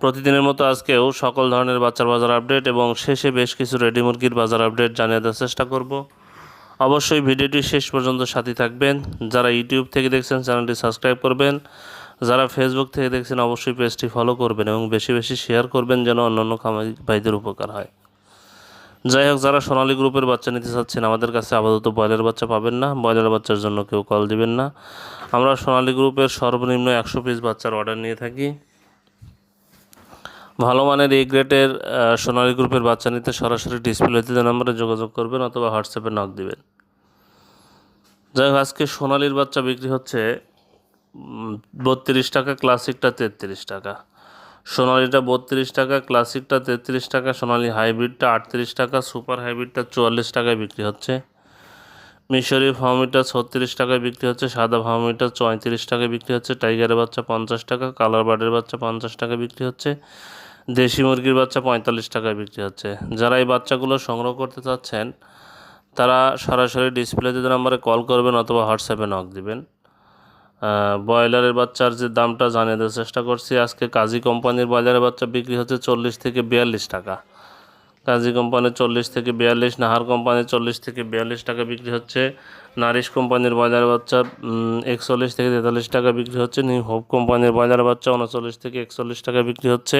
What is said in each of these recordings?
প্রতিদিনের মতো আজকেও সকল ধরনের বাচ্চার বাজার আপডেট এবং শেষে বেশ কিছু রেডি মুরগির বাজার আপডেট জানিয়ে দেওয়ার চেষ্টা করব। অবশ্যই ভিডিওটি শেষ পর্যন্ত সাথী থাকবেন। যারা ইউটিউব থেকে দেখছেন, চ্যানেলটি সাবস্ক্রাইব করবেন। যারা ফেসবুক থেকে দেখছেন, অবশ্যই পেজটি ফলো করবেন এবং বেশি বেশি শেয়ার করবেন যেন অন্যান্য খামারি ভাইদের উপকার হয়। যাই হোক, যারা সোনালী গ্রুপের বাচ্চা নিতে চাচ্ছেন, আমাদের কাছে আপাতত ব্রয়লার বাচ্চা পাবেন না। ব্রয়লার বাচ্চার জন্য কেউ কল দিবেন না। আমরা সোনালী গ্রুপের সর্বনিম্ন একশো পিস বাচ্চার অর্ডার নিয়ে থাকি। ভালো মানের এই গ্রেটের আহ, সোনালী গ্রুপের বাচ্চা নিতে সরাসরি ডিসপ্লেতে নাম্বারে যোগাযোগ করবেন অথবা হোয়াটসঅ্যাপে নক দিবেন। যাই হোক আজকে সোনালির বাচ্চা বিক্রি হচ্ছে বত্রিশ টাকা ক্লাসিকটা তেত্রিশ টাকা। সোনালিটা বত্রিশ টাকা ক্লাসিকটা তেত্রিশ টাকা সোনালি হাইব্রিডটা আটত্রিশ টাকা সুপার হাইব্রিডটা চুয়াল্লিশ টাকায় বিক্রি হচ্ছে। মিশরি ফার্মিটা ছত্রিশ টাকায় বিক্রি হচ্ছে সাদা ফার্মিটা চৌত্রিশ টাকায় বিক্রি হচ্ছে টাইগারের বাচ্চা পঞ্চাশ টাকা কালার বার্ডের বাচ্চা পঞ্চাশ টাকা বিক্রি হচ্ছে। দেশি মুরগির বাচ্চা পঁয়তাল্লিশ টাকায় বিক্রি হচ্ছে। যারা এই বাচ্চাগুলো সংগ্রহ করতে চাচ্ছেন, তারা সরাসরি ডিসপ্লেতে নাম্বারে কল করবেন অথবা হোয়াটসঅ্যাপে নক দিবেন। ব্রয়লারের বাচ্চার যে দামটা জানিয়ে দেওয়ার চেষ্টা করছি, আজকে কাজী কোম্পানির ব্রয়লারের বাচ্চা বিক্রি হচ্ছে চল্লিশ থেকে বিয়াল্লিশ টাকা। কাজী কোম্পানির চল্লিশ থেকে বিয়াল্লিশ, নাহার কোম্পানির চল্লিশ থেকে বিয়াল্লিশ টাকা বিক্রি হচ্ছে। নারিশ কোম্পানির বাজার বাচ্চা একচল্লিশ থেকে তেতাল্লিশ টাকা বিক্রি হচ্ছে। নিউ হোপ কোম্পানির বাজার বাচ্চা, উনচল্লিশ থেকে একচল্লিশ টাকা বিক্রি হচ্ছে।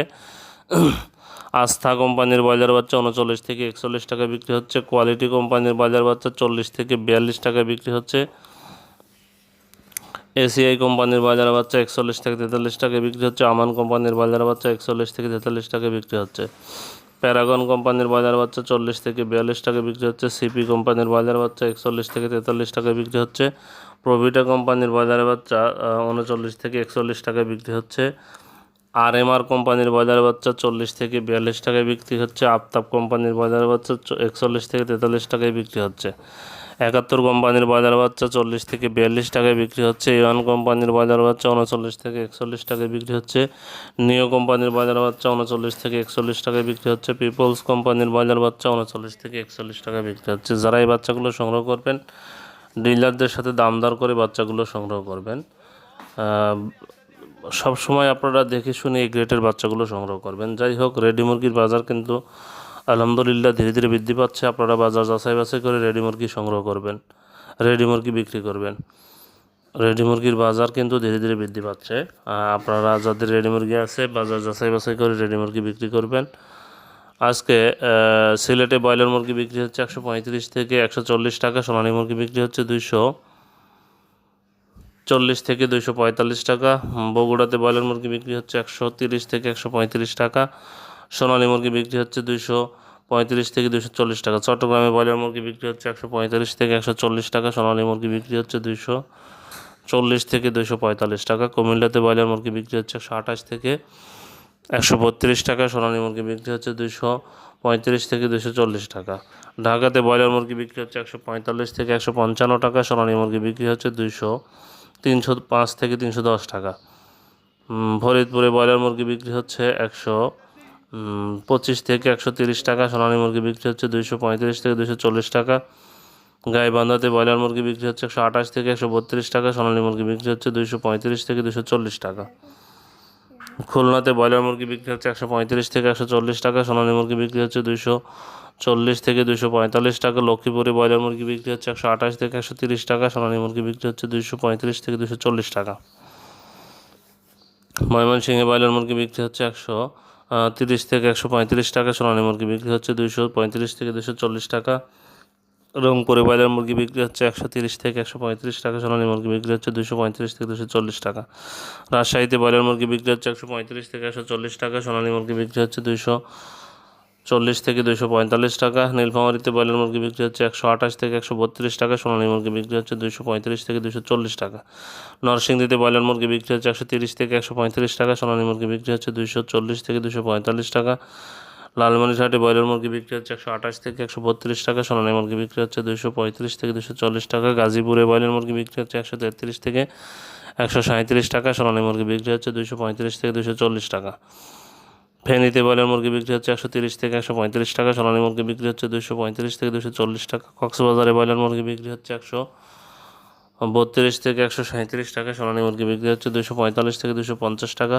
আস্থা কোম্পানির বাজার বাচ্চা উনচল্লিশ থেকে একচল্লিশ টাকা বিক্রি হচ্ছে। কোয়ালিটি কোম্পানির বাজার বাচ্চা চল্লিশ থেকে বিয়াল্লিশ টাকা বিক্রি হচ্ছে। এসিআই কোম্পানির বাজার বাচ্চা একচল্লিশ থেকে তেতাল্লিশ টাকা বিক্রি হচ্ছে। আমান কোম্পানির বাজার বাচ্চা একচল্লিশ থেকে তেতাল্লিশ টাকা বিক্রি হচ্ছে। প্যারাগন কোম্পানির বাজার বাচ্চা চল্লিশ থেকে বিয়াল্লিশ টাকা বিক্রি হচ্ছে। সিপি কোম্পানির বাজার বাচ্চা একচল্লিশ থেকে তেতাল্লিশ টাকা বিক্রি হচ্ছে। প্রভিটা কোম্পানির বাজার বাচ্চা উনচল্লিশ থেকে একচল্লিশ টাকা বিক্রি হচ্ছে। আর এম আর কোম্পানির বাজার বাচ্চা চল্লিশ থেকে বিয়াল্লিশ টাকায় বিক্রি হচ্ছে। আফতাব কোম্পানির বাজার বাচ্চা একচল্লিশ থেকে তেতাল্লিশ টাকায় বিক্রি হচ্ছে। একাত্তর কোম্পানির বাজার বাচ্চা চল্লিশ থেকে বিয়াল্লিশ টাকায় বিক্রি হচ্ছে। ইওয়ান কোম্পানির বাজার বাচ্চা উনচল্লিশ থেকে একচল্লিশ টাকায় বিক্রি হচ্ছে। নিও কোম্পানির বাজার বাচ্চা উনচল্লিশ থেকে একচল্লিশ টাকায় বিক্রি হচ্ছে। পিপলস কোম্পানির বাজার বাচ্চা উনচল্লিশ থেকে একচল্লিশ টাকায় বিক্রি হচ্ছে। যারা এই বাচ্চাগুলো সংগ্রহ করবেন, ডিলারদের সাথে দাম দর করে বাচ্চাগুলো সংগ্রহ করবেন। সব সময় আপনারা দেখে শুনে এই গ্রেটের বাচ্চাগুলো সংগ্রহ করবেন। যাই হোক, রেডি মুরগির বাজার কিন্তু আলহামদুলিল্লাহ ধীরে ধীরে বৃদ্ধি পাচ্ছে। আপনারা বাজার যাচাই বাছাই করে রেডি মুরগি সংগ্রহ করবেন, রেডি মুরগি বিক্রি করবেন। রেডি মুরগির বাজার কিন্তু ধীরে ধীরে বৃদ্ধি পাচ্ছে। আপনারা যাদের রেডি মুরগি আছে, বাজার যাচাই বাছাই করে রেডি মুরগি বিক্রি করবেন। আজকে সিলেটে ব্রয়লার মুরগি বিক্রি হচ্ছে একশো পঁয়ত্রিশ থেকে একশো চল্লিশ টাকা, সোনালী মুরগি বিক্রি হচ্ছে দুইশো। চল্লিশ থেকে দুইশো পঁয়তাল্লিশ টাকা। বগুড়াতে ব্রয়লার মুরগি বিক্রি হচ্ছে একশো তিরিশ থেকে একশো পঁয়ত্রিশ টাকা। সোনালী মুরগি বিক্রি হচ্ছে দুইশো পঁয়ত্রিশ থেকে দুইশো চল্লিশ টাকা। চট্টগ্রামে ব্রয়লার মুরগি বিক্রি হচ্ছে একশো পঁয়তাল্লিশ থেকে একশো চল্লিশ টাকা। সোনালী মুরগি বিক্রি হচ্ছে দুইশো চল্লিশ থেকে দুইশো পঁয়তাল্লিশ টাকা। কুমিল্লাতে ব্রয়লার মুরগি বিক্রি হচ্ছে একশো আঠাশ থেকে একশো বত্রিশ টাকা। সোনালী মুরগি বিক্রি হচ্ছে দুইশো পঁয়ত্রিশ থেকে দুইশো চল্লিশ টাকা। ঢাকাতে ব্রয়লার মুরগি বিক্রি হচ্ছে একশো পঁয়তাল্লিশ থেকে একশো পঞ্চান্ন টাকা। সোনালী মুরগি বিক্রি হচ্ছে দুইশো তিনশো পাঁচ থেকে তিনশো দশ টাকা। ফরিদপুরে ব্রয়লার মুরগি বিক্রি হচ্ছে একশো পঁচিশ থেকে একশো তিরিশ টাকা, সোনালী মুরগি বিক্রি হচ্ছে দুইশো পঁয়ত্রিশ থেকে দুইশো চল্লিশ টাকা। গাইবান্ধাতে ব্রয়লার মুরগি বিক্রি হচ্ছে একশো আঠাশ থেকে একশো বত্রিশ টাকা, সোনালী মুরগি বিক্রি হচ্ছে দুইশো পঁয়ত্রিশ থেকে দুশো চল্লিশ টাকা। খুলনাতে ব্রয়লার মুরগি বিক্রি হচ্ছে একশো পঁয়ত্রিশ থেকে একশো চল্লিশ টাকা, সোনালী মুরগি বিক্রি হচ্ছে দুইশো চল্লিশ থেকে দুশো পঁয়তাল্লিশ টাকা, লক্ষ্মীপুরে ব্রয়লার মুরগি বিক্রি হচ্ছে একশো আঠাশ থেকে একশো তিরিশ টাকা, সোনালী মুরগি বিক্রি হচ্ছে দুইশো পঁয়ত্রিশ থেকে দুশো চল্লিশ টাকা। ময়মনসিংহে ব্রয়লার মুরগি বিক্রি হচ্ছে একশো তিরিশ থেকে একশো পঁয়ত্রিশ টাকা, সোনালী মুরগি বিক্রি হচ্ছে দুইশো পঁয়ত্রিশ থেকে দুশো চল্লিশ টাকা। রংপুরে ব্রয়লার মুরগি বিক্রি হচ্ছে একশো তিরিশ থেকে একশো পঁয়ত্রিশ টাকা, সোনালী মুরগি বিক্রি হচ্ছে দুশো পঁয়ত্রিশ থেকে দুশো চল্লিশ টাকা। রাজশাহীতে ব্রয়লার মুরগি বিক্রি হচ্ছে একশো পঁয়ত্রিশ থেকে একশো চল্লিশ টাকা, সোনালী মুরগি বিক্রি হচ্ছে দুশো চল্লিশ থেকে দুশো পঁয়তাল্লিশ টাকা, নীলফামারিতে ব্রয়লার মুরগি বিক্রি হচ্ছে একশো আঠাশ থেকে একশো বত্রিশ টাকা, সোনালী মুরগি বিক্রি হচ্ছে দুশো পঁয়ত্রিশ থেকে দুশো চল্লিশ টাকা। নরসিংদীতে ব্রয়লার মুরগি বিক্রি হচ্ছে একশো তিরিশ থেকে একশো পঁয়ত্রিশ টাকা, সোনালী মুরগি বিক্রি হচ্ছে দুশো চল্লিশ থেকে দুশো পঁয়তাল্লিশ টাকা। লালমনিরহাটে ব্রয়লার মুরগি বিক্রি হচ্ছে একশো আঠাশ থেকে একশো বত্রিশ টাকা, সোনালী মুরগি বিক্রি হচ্ছে দুশো পঁয়ত্রিশ থেকে দুশো চল্লিশ টাকা। গাজীপুরে ব্রয়লার মুরগি বিক্রি হচ্ছে একশো তেত্রিশ থেকে একশো সাঁত্রিশ টাকা, সোনালী মুরগি বিক্রি হচ্ছে দুশো পঁয়ত্রিশ থেকে দুশো চল্লিশ টাকা। ফেনীতে ব্রয়লার মুরগি বিক্রি হচ্ছে একশো তিরিশ থেকে একশো পঁয়ত্রিশ টাকা, সোনালী মুরগি বিক্রি হচ্ছে দুশো পঁয়ত্রিশ থেকে দুশো চল্লিশ টাকা, কক্সবাজারে ব্রয়লার মুরগি বিক্রি হচ্ছে একশো বত্রিশ থেকে একশো সাঁত্রিশ টাকা, সোনালী মুরগি বিক্রি হচ্ছে দুশো পঁয়তাল্লিশ থেকে দুশো পঞ্চাশ টাকা,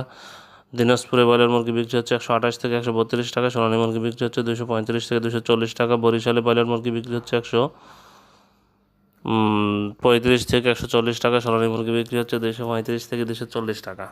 দিনাজপুরে ব্রয়লার মুরগি বিক্রি হচ্ছে একশো আঠাশ থেকে একশো বত্রিশ টাকা, সোনালী মুরগি বিক্রি হচ্ছে দুশো পঁয়ত্রিশ থেকে দুশো চল্লিশ টাকা, বরিশালে ব্রয়লার মুরগি বিক্রি হচ্ছে একশো পঁয়ত্রিশ থেকে একশো চল্লিশ টাকা, সোনালী মুরগি বিক্রি হচ্ছে দুশো পঁয়ত্রিশ থেকে দুশো চল্লিশ টাকা।